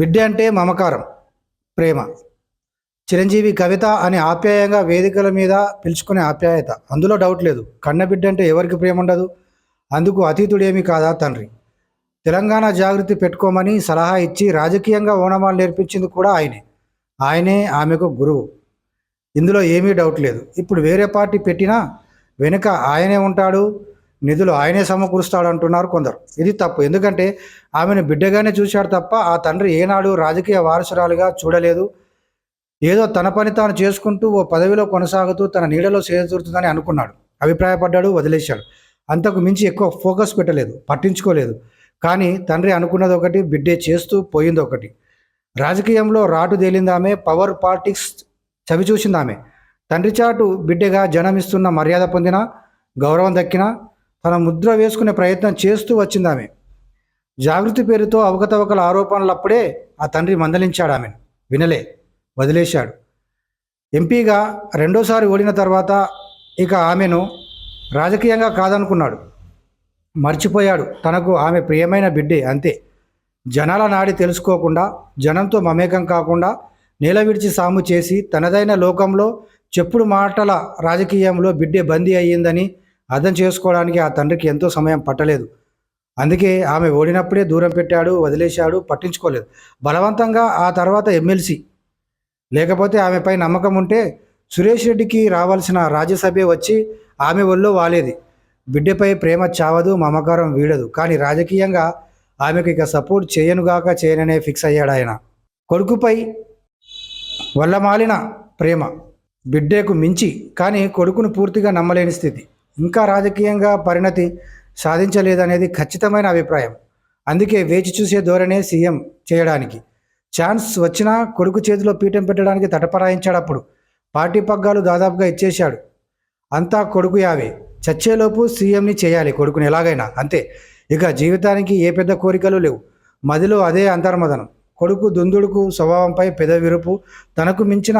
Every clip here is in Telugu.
బిడ్డ అంటే మమకారం ప్రేమ. చిరంజీవి కవిత అని ఆప్యాయంగా వేదికల మీద పిలుచుకునే ఆప్యాయత. అందులో డౌట్ లేదు. కన్న బిడ్డ అంటే ఎవరికి ప్రేమ ఉండదు? అందుకు అతీతుడేమీ కాదా తండ్రి? తెలంగాణ జాగృతి పెట్టుకోమని సలహా ఇచ్చి రాజకీయంగా ఓనమాలు నేర్పించింది కూడా ఆయనే. ఆయనే ఆమెకు గురువు. ఇందులో ఏమీ డౌట్ లేదు. ఇప్పుడు వేరే పార్టీ పెట్టినా వెనుక ఆయనే ఉంటాడు నిధులు ఆయనే సమకూరుస్తాడు అంటున్నారు కొందరు. ఇది తప్పు. ఎందుకంటే ఆమెను బిడ్డగానే చూశాడు తప్ప ఆ తండ్రి ఏనాడు రాజకీయ వారసురాలుగా చూడలేదు. ఏదో తన పని తాను చేసుకుంటూ ఓ పదవిలో కొనసాగుతూ తన నీడలో చేరుతుందని అనుకున్నాడు. అభిప్రాయపడ్డాడు వదిలేశాడు. అంతకు మించి ఎక్కువ ఫోకస్ పెట్టలేదు పట్టించుకోలేదు. కానీ తండ్రి అనుకున్నది ఒకటి బిడ్డే చేస్తూ పోయింది ఒకటి. రాజకీయంలో రాటు తేలిందామె పవర్ పాలిటిక్స్ చవి చూసిందామె తండ్రి చాటు బిడ్డగా జనమిస్తున్న మర్యాద పొందిన గౌరవం దక్కినా తన ముద్ర వేసుకునే ప్రయత్నం చేస్తూ వచ్చింది ఆమె జాగృతి పేరుతో అవకతవకల ఆరోపణలప్పుడే ఆ తండ్రి మందలించాడు ఆమెను వినలే వదిలేశాడు. ఎంపీగా రెండోసారి ఓడిన తర్వాత ఇక ఆమెను రాజకీయంగా కాదనుకున్నాడు. మర్చిపోయాడు. తనకు ఆమె ప్రియమైన బిడ్డే అంతే. జనాల నాడి తెలుసుకోకుండా జనంతో మమేకం కాకుండా నేల విడిచి సాము చేసి తనదైన లోకంలో చెప్పుడు మాటల రాజకీయంలో బిడ్డే బందీ అయ్యిందని అర్థం చేసుకోవడానికి ఆ తండ్రికి ఎంతో సమయం పట్టలేదు. అందుకే ఆమె ఓడినప్పుడే దూరం పెట్టాడు వదిలేశాడు పట్టించుకోలేదు. బలవంతంగా ఆ తర్వాత ఎమ్మెల్సీ. లేకపోతే ఆమెపై నమ్మకం ఉంటే సురేష్ రెడ్డికి రావాల్సిన రాజ్యసభే వచ్చి ఆమె ఒళ్ళో వాలేది. బిడ్డపై ప్రేమ చావదు మమకారం వీడదు. కానీ రాజకీయంగా ఆమెకు ఇక సపోర్ట్ చేయనుగాక చేయననే ఫిక్స్ అయ్యాడు ఆయన. కొడుకుపై వల్లమాలిన ప్రేమ. బిడ్డకు మించి కానీ కొడుకును పూర్తిగా నమ్మలేని స్థితి. ఇంకా రాజకీయంగా పరిణతి సాధించలేదనేది ఖచ్చితమైన అభిప్రాయం. అందుకే వేచి చూసే ధోరణే సీఎం చేయడానికి. ఛాన్స్ వచ్చినా కొడుకు చేతిలో పీఠం పెట్టడానికి తటపరాయించాడు అప్పుడు పార్టీ పగ్గాలు దాదాపుగా ఇచ్చేశాడు. అంతా కొడుకు యావే. చచ్చేలోపు సీఎంని చేయాలి కొడుకుని ఎలాగైనా. అంతే. ఇక జీవితానికి ఏ పెద్ద కోరికలు లేవు. మదిలో అదే అంతర్మదనం. కొడుకు దుందుడుకు స్వభావంపై పెద విరుపు తనకు మించిన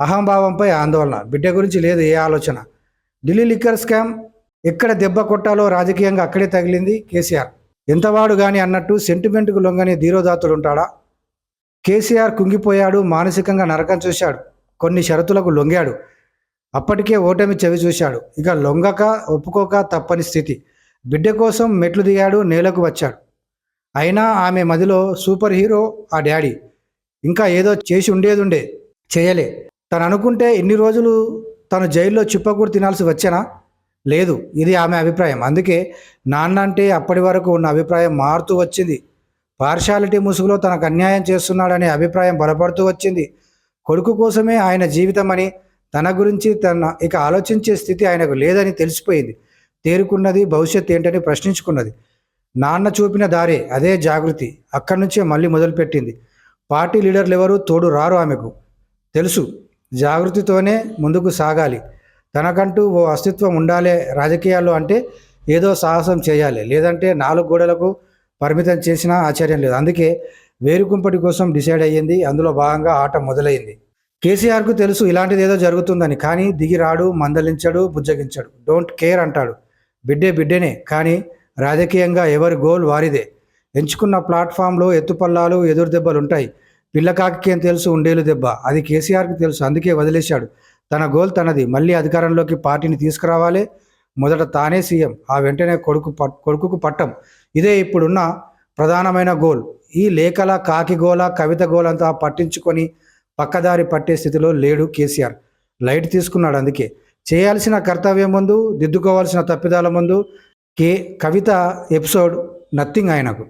అహంభావంపై ఆందోళన. బిడ్డ గురించి లేదు ఏ ఆలోచన. ఢిల్లీ లిక్కర్ స్కామ్ ఎక్కడ దెబ్బ కొట్టాలో రాజకీయంగా అక్కడే తగిలింది కేసీఆర్. ఎంతవాడు కానీ అన్నట్టు సెంటిమెంట్కు లొంగని ధీరోదాతుడు ఉంటాడా? కేసీఆర్ కుంగిపోయాడు మానసికంగా నరకం చూశాడు కొన్ని షరతులకు లొంగాడు. అప్పటికే ఓటమి చెవి చూశాడు. ఇక లొంగక ఒప్పుకోక తప్పని స్థితి. బిడ్డ కోసం మెట్లు దిగాడు నేలకు వచ్చాడు. అయినా ఆమె మదిలో సూపర్ హీరో ఆ డాడీ. ఇంకా ఏదో చేసి ఉండేది ఉండే చేయలే. తను అనుకుంటే ఇన్ని రోజులు తను జైల్లో చిప్పకూరు తినాల్సి వచ్చానా? లేదు ఇది ఆమె అభిప్రాయం. అందుకే నాన్న అంటే అప్పటి వరకు ఉన్న అభిప్రాయం మారుతూ వచ్చింది. పార్షాలిటీ ముసుగులో తనకు అన్యాయం చేస్తున్నాడనే అభిప్రాయం బలపడుతూ వచ్చింది. కొడుకు కోసమే ఆయన జీవితం అని తన గురించి తన ఇక ఆలోచించే స్థితి ఆయనకు లేదని తెలిసిపోయింది. తేరుకున్నది భవిష్యత్ ఏంటని ప్రశ్నించుకున్నది. నాన్న చూపిన దారే అదే జాగృతి. అక్కడి నుంచే మళ్ళీ మొదలుపెట్టింది. పార్టీ లీడర్లు ఎవరు? తోడు రారు ఆమెకు. తెలుసు. జాగృతితోనే ముందుకు సాగాలి. తనకంటూ ఓ అస్తిత్వం ఉండాలి రాజకీయాల్లో అంటే ఏదో సాహసం చేయాలి. లేదంటే నాలుగు గోడలకు పరిమితం చేసినా ఆశ్చర్యం లేదు. అందుకే వేరుకుంపటి కోసం డిసైడ్ అయ్యింది. అందులో భాగంగా ఆట మొదలైంది. కేసీఆర్కు తెలుసు ఇలాంటిది ఏదో జరుగుతుందని. కానీ దిగిరాడు మందలించడు బుజ్జగించడు. డోంట్ కేర్ అంటాడు. బిడ్డే బిడ్డేనే. కానీ రాజకీయంగా ఎవరి గోల్ వారిదే. ఎంచుకున్న ప్లాట్ఫామ్లో ఎత్తుపల్లాలు ఎదురు దెబ్బలు ఉంటాయి పిల్లకాకి ఏం తెలుసు ఉండేలు దెబ్బ. అది కేసీఆర్కి తెలుసు అందుకే వదిలేశాడు. తన గోల్ తనది. మళ్ళీ అధికారంలోకి పార్టీని తీసుకురావాలి. మొదట తానే సీఎం. ఆ వెంటనే కొడుకు పట్ కొడుకుకు పట్టం. ఇదే ఇప్పుడున్న ప్రధానమైన గోల్. ఈ లేఖల కాకి గోల కవిత గోల్ అంతా పట్టించుకొని పక్కదారి పట్టే స్థితిలో లేడు కేసీఆర్. లైట్ తీసుకున్నాడు అందుకే. చేయాల్సిన కర్తవ్యం ముందు దిద్దుకోవాల్సిన తప్పిదాల ముందు కే కవిత ఎపిసోడ్ నథింగ్ ఆయనకు.